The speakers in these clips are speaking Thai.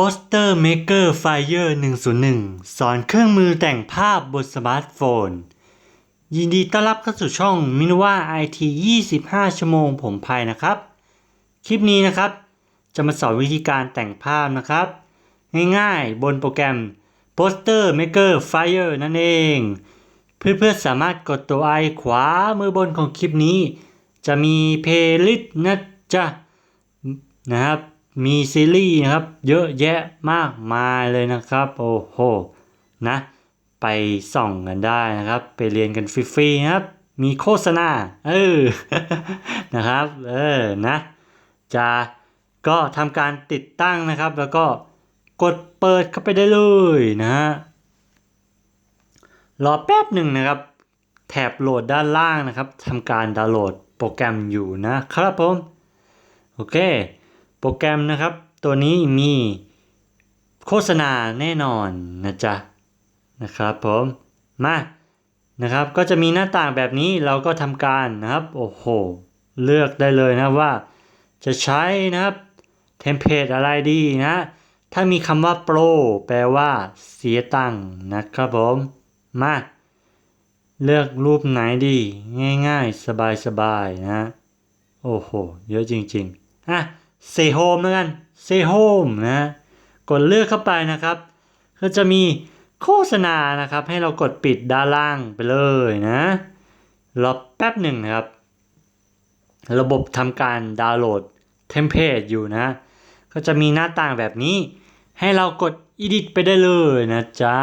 Poster Maker Fire 101 สอนเครื่องมือแต่งภาพบนสมาร์ทโฟน ยินดีต้อนรับเข้าสู่ช่องมินว่า IT 25 ชั่วโมงผมภัยนะครับ คลิปนี้นะครับ จะมาสอนวิธีการแต่งภาพนะครับ ง่ายๆบนโปรแกรม Poster Maker Fire นั่นเอง เพื่อนๆสามารถกดตัวไอขวามือบนของคลิปนี้ จะมีเพลย์ลิสต์นะจ๊ะนะครับ มีซีรีส์นะครับ เยอะแยะมากมายเลยนะครับ โอ้โหนะไปส่องกันได้นะครับ ไปเรียนกันฟรีๆนะครับ มีโฆษณาเออนะครับเออนะจะก็ทำการติดตั้งนะครับ แล้วก็กดเปิดเข้าไปได้เลยนะฮะรอแป๊บหนึ่งนะครับ แถบโหลดด้านล่างนะครับทำการดาวน์โหลดโปรแกรมอยู่นะครับผม โอเค รแกรมนะครับ ตัวนี้มีโฆษณาแน่นอนนะจ๊ะนะครับผมมานะครับก็จะมีหน้าต่างแบบนี้เราก็ทำการนะครับโอ้โหเลือกได้เลยนะว่า จะใช้นะครับเทมเพลตอะไรดีนะ ถ้ามีคำว่าโปรแปลว่าเสียตังค์นะครับผมมาเลือกรูปไหนดี ง่ายๆ สบายๆนะ โอ้โห เยอะจริงๆอะ เซโฮมแล้วกันเซโฮมนะ กดเลือกเข้าไปนะครับ ก็จะมีโฆษณานะครับ ให้เรากดปิดด้านล่างไปเลยนะรอแป๊บหนึ่งนะครับ ระบบทำการดาวน์โหลดเทมเพลตอยู่นะ ก็จะมีหน้าต่างแบบนี้ ให้เรากด edit ไปได้เลยนะจ๊ะ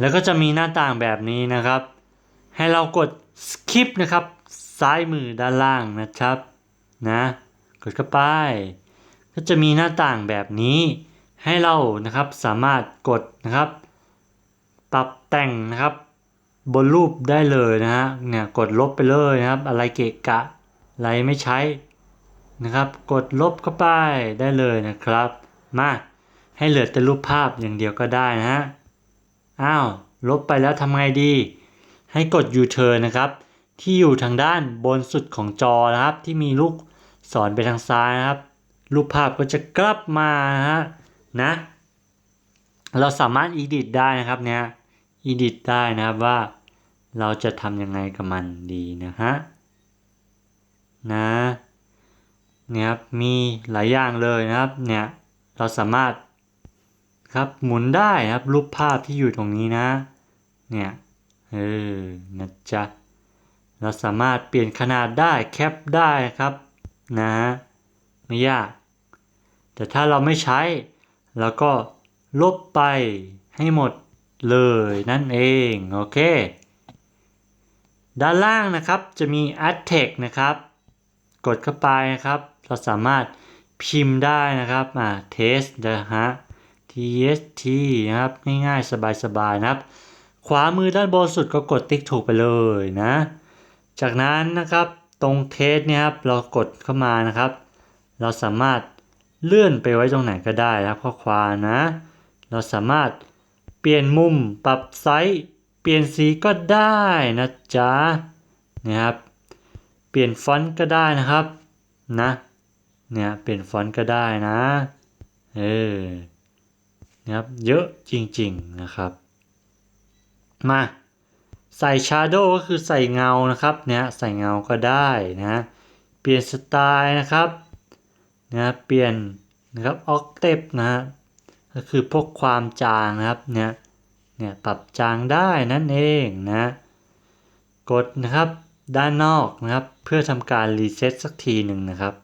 แล้วก็จะมีหน้าต่างแบบนี้นะครับ ให้เรากด skip นะครับ ซ้ายมือด้านล่างนะครับนะ กดเข้าไป ก็จะมีหน้าต่างแบบนี้ ให้เรานะครับสามารถกดนะครับ ปรับแต่งนะครับ บนรูปได้เลยนะฮะเนี่ยกดลบไปเลยนะครับ อะไรเกะกะอะไรไม่ใช้นะครับ กดลบเข้าไปได้เลยนะครับ มาให้เหลือแต่รูปภาพอย่างเดียวก็ได้นะฮะอ้าวลบไปแล้วทำไงดี ให้กด U-turn นะครับ ที่อยู่ทางด้านบนสุดของจอนะครับ ที่มีลูก ศรไปทางซ้ายนะครับ รูปภาพก็จะกลับมาฮะนะ เราสามารถ edit ได้นะครับเนี่ย edit ได้นะครับว่าเราจะทำยังไงกับมันดีนะฮะนะเนี่ยครับมีหลายอย่างเลยนะครับเนี่ยเราสามารถครับหมุนได้ครับรูปภาพที่อยู่ตรงนี้นะเนี่ยเออนะจ๊ะเราสามารถเปลี่ยนขนาดได้แคปได้ครับ นะไม่ยาก แต่ถ้าเราไม่ใช้ เราก็ลบไปให้หมดเลยนั่นเอง โอเค ด้านล่างนะครับจะมี Add Text นะครับ กดเข้าไปนะครับ เราสามารถพิมพ์ได้นะครับอ่า test นะฮะ tst นะครับง่ายๆ สบายๆนะครับ ขวามือด้านบนสุดก็กดติ๊กถูกไปเลยนะ จากนั้นนะครับ ตรงเทสเนี่ยครับเรากดเข้ามานะครับ เราสามารถเลื่อนไปไว้ตรงไหนก็ได้นะครับข้อความนะ เราสามารถเปลี่ยนมุมปรับไซส์เปลี่ยนสีก็ได้นะจ๊ะนะครับเปลี่ยนฟอนต์ก็ได้นะครับนะเนี่ยเปลี่ยนฟอนต์ก็ได้นะเออนะครับเยอะจริงๆนะครับ มา ใส่ชาร์โดก็คือใส่เงานะครับเนี่ยใส่เงาก็ได้นะเปลี่ยนสไตล์นะครับนะเปลี่ยนนะครับออกเทปนะก็คือพวกความจางนะครับเนี่ยเนี่ยปรับจางได้นั่นเองนะกดนะครับด้านนอกนะครับเพื่อทำการรีเซ็ตสักทีหนึ่งนะครับ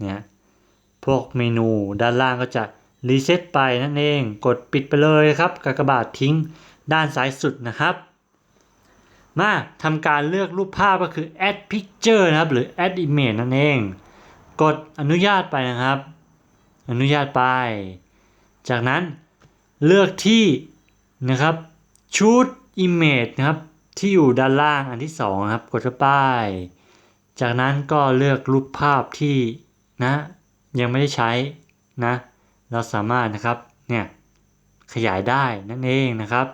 เนี่ยพวกเมนูด้านล่างก็จะรีเซ็ตไปนั่นเอง กดปิดไปเลยครับกากบาททิ้งด้านซ้ายสุดนะครับ มาทำการเลือกรูปภาพก็คือ add picture นะครับ หรือ add image นั่นเอง กดอนุญาตไปนะครับ อนุญาตไป จากนั้นเลือกที่นะครับ shoot image นะครับ ที่อยู่ด้านล่างอันที่สองครับ กดเข้าไป จากนั้นก็เลือกรูปภาพที่นะยังไม่ได้ใช้นะ เราสามารถนะครับเนี่ยขยายได้นั่นเองนะครับ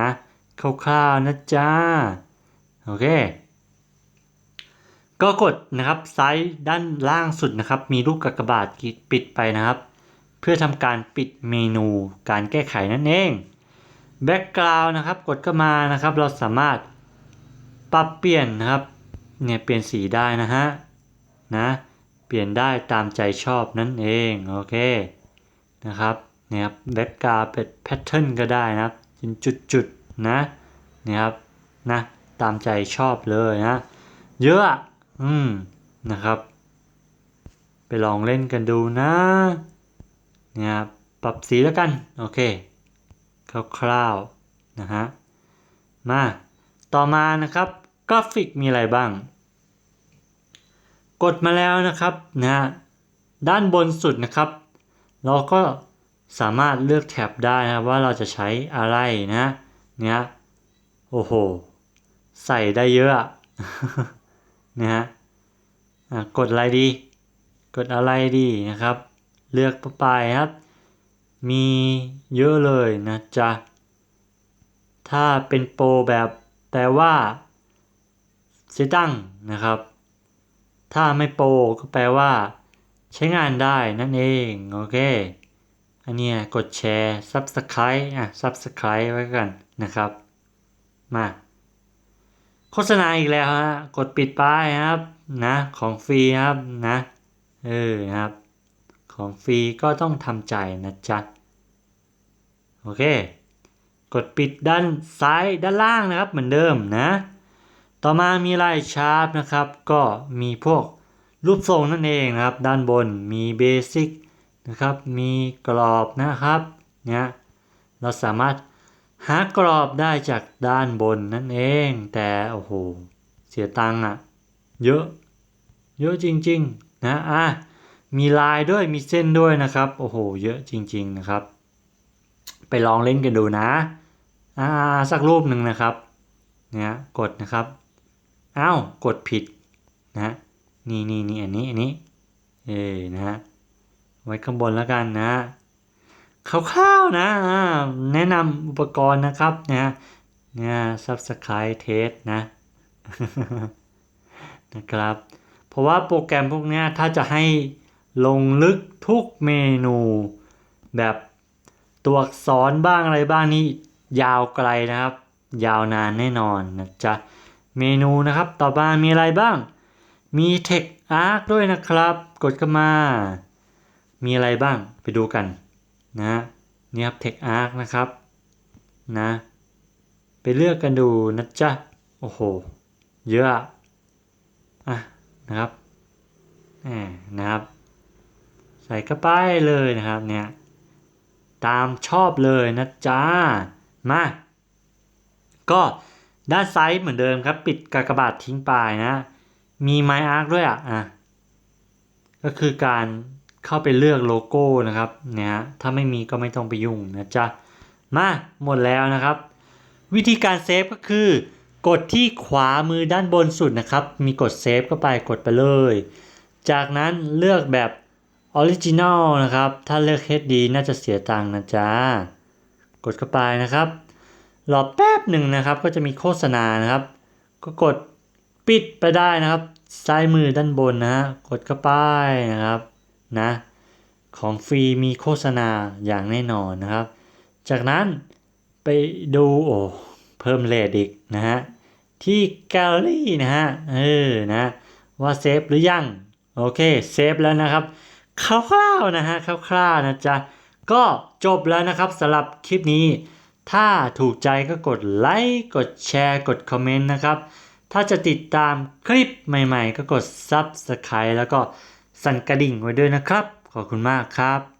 นะ คร่าวๆนะจ๊ะโอเค ก็กดนะครับซ้ายด้านล่างสุดนะครับ มีรูปกากบาทปิดไปนะครับ เพื่อทำการปิดเมนูการแก้ไขนั่นเอง Background นะครับกดเข้ามานะครับ เราสามารถปรับเปลี่ยนนะครับเนี่ยเปลี่ยนสีได้นะฮะนะเปลี่ยนได้ตามใจชอบนั่นเองโอเคนะครับเนี่ยครับแบ็กกราวเป็นแพทเทิร์นก็ได้นะครับเป็นจุด นะเนี่ยครับนะตามใจชอบเลยนะเยอะอืมนะครับ ไปลองเล่นกันดูนะเนี่ยครับปรับสีแล้วกันโอเคคร่าวๆนะฮะมาต่อมานะครับกราฟิกมีอะไรบ้าง กดมาแล้วนะครับนะฮะด้านบนสุดนะครับ เราก็สามารถเลือกแท็บได้นะครับว่าเราจะใช้อะไรนะ เนี่ยโอ้โห ใส่ได้เยอะนะฮะอะกดอะไรดี กดอะไรดีนะครับ เลือกไปครับ มีเยอะเลยนะจ๊ะ ถ้าเป็นโปรแบบแปลว่าเสียตั้งนะครับ ถ้าไม่โปรก็แปลว่า ใช้งานได้นั่นเอง โอเค อันนี้กดแชร์ Subscribe อะ Subscribe ไว้กันนะครับ มา โฆษณาอีกแล้วฮะ กดปิดป้ายครับนะ ของฟรีครับนะ เออครับ ของฟรีก็ต้องทำใจนะจ๊ะ โอเค กดปิดด้านซ้ายด้านล่างนะครับเหมือนเดิมนะ ต่อมามีลายชาร์ปนะครับ ก็มีพวกรูปทรงนั่นเองนะครับ ด้านบนมีเบสิก นะครับ มีกรอบนะครับเนี่ยเราสามารถหากรอบได้จากด้านบนนั่นเอง แต่โอ้โหเสียตังค์อะเยอะ เยอะจริงๆนะอะมีลายด้วยมีเส้นด้วยนะครับ โอ้โห เยอะจริง ๆนะครับ ไปลองเล่นกันดูนะอ่าสักรูปหนึ่งนะครับเนี่ยกดนะครับอ้าวกดผิดนะนี่นี่นี่อันนี้อันนี้เออนะฮะ ไว้ข้างบนแล้วกันนะคร่าวๆนะ แนะนำอุปกรณ์นะครับนะเนี่ย subscribe test นะนะครับ เพราะว่าโปรแกรมพวกนี้ถ้าจะให้ลงลึกทุกเมนู แบบตัวอักษรบ้างอะไรบ้างนี่ยาวไกลนะครับ ยาวนานแน่นอนนะจ๊ะเมนูนะครับต่อมามีอะไรบ้าง มี Text Arc ด้วยนะครับ กดเข้ามา มีอะไรบ้างไปดูกันนะนี่ครับ Text Arc นะครับนะไปเลือกกันดูนะจ๊ะ โอ้โห เยอะอะอะนะครับแหมนะครับ ใส่เข้าไปเลยนะครับเนี่ยตามชอบเลยนะจ๊ะ มา ก็ด้านซ้ายเหมือนเดิมครับ ปิดกากบาททิ้งไปนะ มีไมอาร์คด้วยอะอะก็คือการ เข้าไปเลือกโลโก้นะครับเนี่ยฮะถ้าไม่มีก็ไม่ต้องไปยุ่งนะจ๊ะ มาหมดแล้วนะครับ วิธีการเซฟก็คือกดที่ขวามือด้านบนสุดนะครับ มีกดเซฟเข้าไปกดไปเลย จากนั้นเลือกแบบออริจิน l ลนะครับ ถ้าเลือก HD น่าจะเสียตังค์นะจ๊ะ กดเข้าไปนะครับรอแป๊บหนึ่งนะครับก็จะมีโฆษณานะครับ ก็กดปิดไปได้นะครับ ซ้ายมือด้านบนนะฮะกดเข้าไปนะครับ นะของฟรีมีโฆษณาอย่างแน่นอนนะครับ จากนั้นไปดูโอ้เพิ่มเลทอีกนะฮะที่แกลเลอรี่นะฮะเออนะว่าเซฟหรือยัง โอเคเซฟแล้วนะครับคร่าวๆนะฮะคร่าวๆนะจ๊ะก็จบแล้วนะครับสำหรับคลิปนี้ ถ้าถูกใจก็กดไลค์กดแชร์กดคอมเมนต์นะครับ ถ้าจะติดตามคลิปใหม่ๆ ก็กด Subscribe แล้วก็ สั่นกระดิ่งไว้ด้วยนะครับ ขอบคุณมากครับ